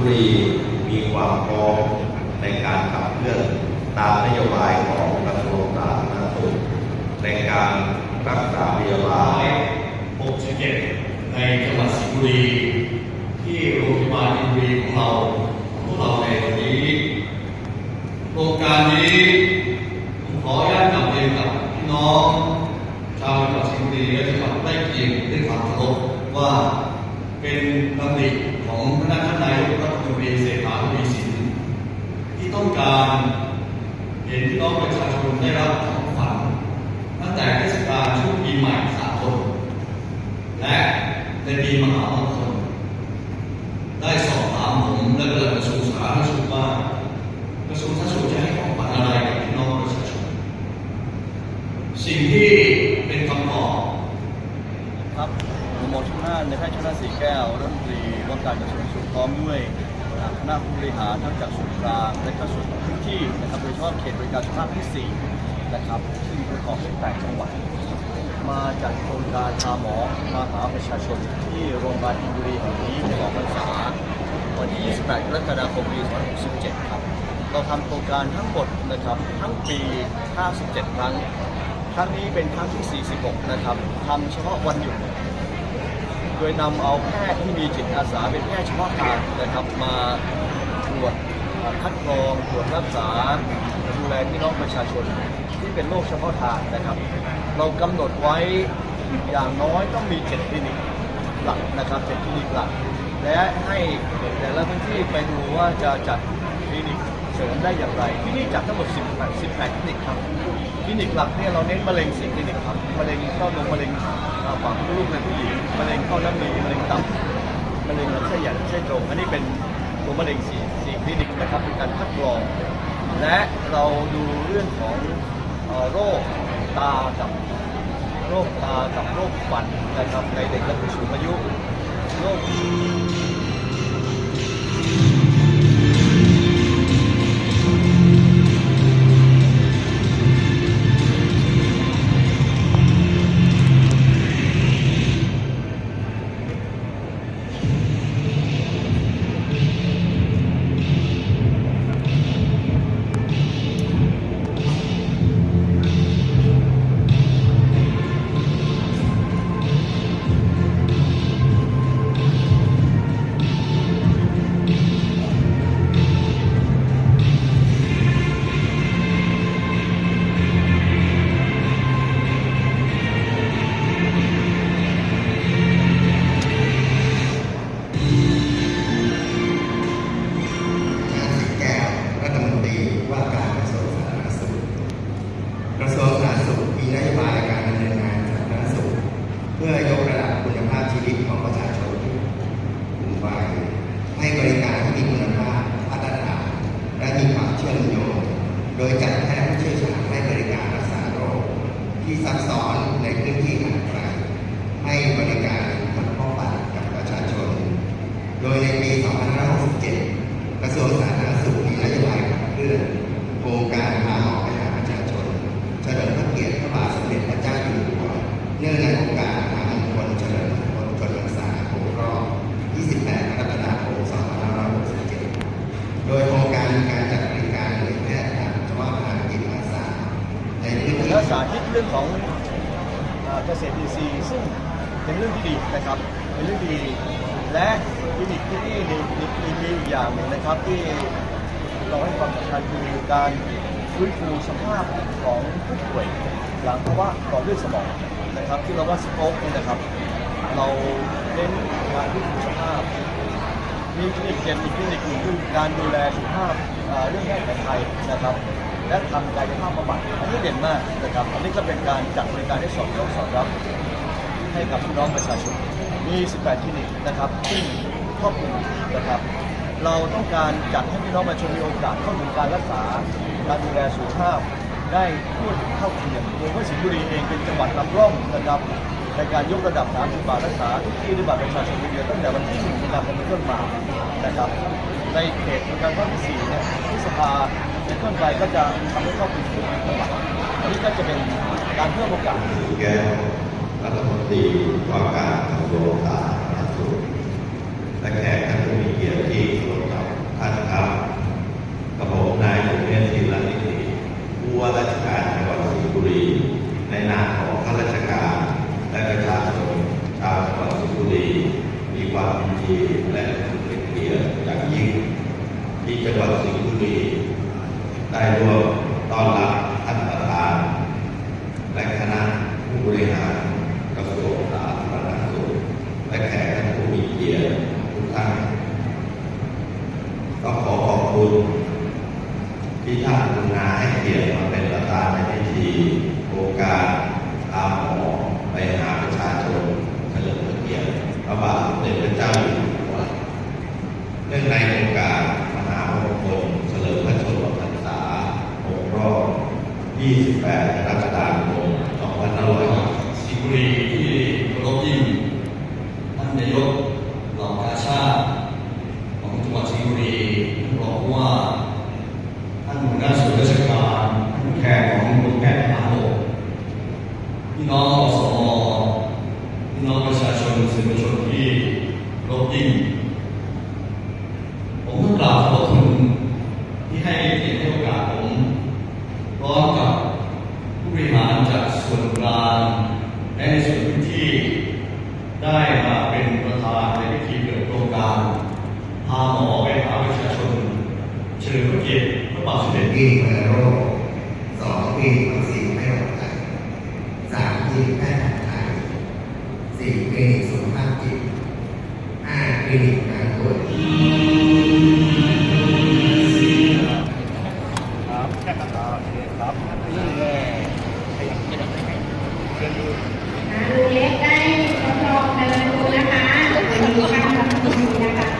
บุรีมีความพร้อมในการขับเคลื่อนตามนโยบายของกระทรวงสาธารณสุขในการรักษาพยาบาล67ในจังหวัดสิงห์บุรี ที่โรงพยาบาลอินบุรีของเราพวกเราในวันนี้โครงการนี้ผมขออนุญาตนำเรียนกับพี่น้อง ชาวจังหวัดสิงห์บุรีและจังหวัดใกล้เคียงด้วยความเคารพว่า เป็นดำริของพนักงานนายกรัฐมนตรีเศรษฐาทวีสินที่ต้องการเห็นพี่น้องประชาชนได้รับของขวัญตั้งแต่เทศกาลช่วงปีใหม่สากลและในปีมหามงคลได้สอบถามผมและเกิดกระทรวงสาธารณสุขว่ากระทรวงสาธารณสุขจะให้ของขวัญอะไรกับพี่น้องประชาชนสิ่งที่เป็นคำตอบ ครับผ มหมอชนน่านในแพทย์ชนน่านสีแก้วรัฐมนตรีว่าการกระทรวงสุขพร้อมด้วยคณะผู้บริหารทั้งจากส่วนกลางและก็ส่วนพื้นที่นะครับโดยเฉพาะเขตบริการสุขภาพที่4นะครับซึ่งประกอบด้วย8จังหวัดมาจากโครงการพาหมอมาหาประชาชนที่โรงพยาบาลอินบุรีแห่งนี้ในวันพรรษาวันที่ 28 กรกฎาคม ปี 2567 ครับ เราทำโครงการทั้งหมดนะครับทั้งปี 57 ครั้ง ครั้งนี้เป็นครั้งที่ 46 นะครับทำเฉพาะวันหยุด โดยนำเอาแพทย์ที่มีจิตอาสาเป็นแพทย์เฉพาะทางนะครับมาตรวจคัดกรองตรวจรักษาดูแลพี่น้องประชาชนที่เป็นโรคเฉพาะทางนะครับ เรากำหนดไว้อย่างน้อยต้องมี7คลินิกหลักนะครับ7คลินิกหลัก และให้แต่ละพื้นที่ไปดูว่าจะจัดคลินิก ริมได้อย่างไรที่นี่จัดทั้งหมด 18 18คลินิกครับคลินิกหลักเนี่ยเราเน้นมะเร็งสี่คลินิกครับมะเร็งเต้านมมะเร็งอ่าปากมดลูกในผู้หญิงมะเร็งเข้าน้ำมีมะเร็งตับมะเร็งลำไส้ใหญ่ลำไส้โรงอันนี้เป็นตัวมะเร็งสี่สี่คลินิกนะครับเป็นการคัดกรอง และเราดูเรื่องของโรคตากับโรคตากับโรคฟันนะครับในเด็กและผู้สูงอายุโรค ฐมนตรีว่าการกระทรวงสาธารณสุข กระทรวงสาธารณสุขมีนโยบายการดำเนินงานสาธารณสุข เพื่อยกระดับคุณภาพชีวิตของประชาชนกลุ่มวัยให้บริการที่มีคุณภาพมาตรฐานและมีความเชื่อมโยง โดยจัดแพทย์ผู้เชี่ยวชาญให้บริการรักษาโรคที่ซับซ้อนในพื้นที่ สาธิตเรื่องของเกษตรอินทรีย์ซึ่งเป็นเรื่องที่ดีนะครับ เป็นเรื่องดี และคลินิกที่นี่มีมีอีกอย่างหนึ่งนะครับที่เราให้ความสำคัญคือการฟื้นฟูสภาพของผู้ป่วย หลังภาวะหลอดเลือดสมองนะครับ ที่เราว่าสโตรกนี่นะครับ เราเน้นการฟื้นฟูสภาพมีคลินิกเจ็ดอีกคลินิกหนึ่งคือการดูแลสุขภาพเอ่อเรื่องแพทย์แผนไทยนะครับ และทำกายภาพบำบัดอันนี้เด่นมากนะครับอันนี้ก็เป็นการจัดบริการที่สอดคล้องสอดรับ ให้กับพี่น้องประชาชนมี 18 คลินิกนะครับซึ่ครอบคลุมนะครับ เราต้องการจัดให้พี่น้องประชาชนมีโอกาสเข้าถึงการรักษาการดูแลสุขภาพได้ทั่วถึงเท่าเทียมโดยเฉพาสิงห์บุรีเองเป็นจังหวัดลำร่องนะครับในการยกระดับ30บาทรักษาทุกที่ด้วยบัตรประชาชนเดียวตั้งแต่วันที่1มีนาคมเป็นต้นมานะครับ ในเขตบริการภาคที่4เนี่ยที่สภา เป็นต้นไปก็จะทำให้ครอบคลุมทุกจังหวัดอันนี้ก็จะเป็นการเพิ่มโอกาสแก่รัฐมนตรีว่าการกระทรวงสาธารณสุขและแขกท่านผู้มีเกียรติที่เคารพท่านครับกระผมนายสุเมธศิลานิติผู้ว่าราชการจังหวัดสิงห์บุรี ในนามของข้าราชการและประชาชนชาวจังหวัดสิงห์บุรี มีความยินดีและเป็นเกียรติอย่างยิ่งที่จังหวัดสิงห์บุรี ได้ร่วมต้อนรับท่านประธาน และคณะผู้บริหารกระทรวงสาธารณสุขและแขกท่านผู้มีเกียรติทุกท่านต้องขอขอบคุณที่ท่านกรุณาให้เกียรติมาเป็นประธานในพิธีโครงการตามหมอไปหาประชาชนเฉลิมพระเกียรติพระบาทสมเด็จพระเจ้าอยู่หัวเนื่องในโอกาสมหามงคลเฉลิมพระชนมพรรษา6รอบ 28 กรกฎาคม2560 สิงห์บุรีที่เคารพยิ่งท่านนายกเหล่ากาชาติของจังหวัดสิงห์บุรีท่านรองผู้ว่า ท่านหัวหน้าส่วนราชการท่านผู้แทนของกรมแพทย์ทหารบก พี่น้องอสมพี่น้องประชาชนสื่อมวลชนที่รพยิ่งผมต้องกราบขอบคุณที่ให้เกียรติให้โอกาสผมพร้อมกับผู้บริหารจากส่วนกลางและในส่วนพื้นที่ได้มาเป็นประธานในพิธีเปิดโครงการพาหมอไปหาประชาชนเฉลิมพระเกียรติพระบาทสมเด็จปีเมืองโรคสองปี ที่ใกล้ผ่อนคลยสี่คลินิกสุขภาพจิตห้าคลินิกงานตรวจดูเล็กได้ทดลองเดินดูนะคะดูข้างหลังนะคะ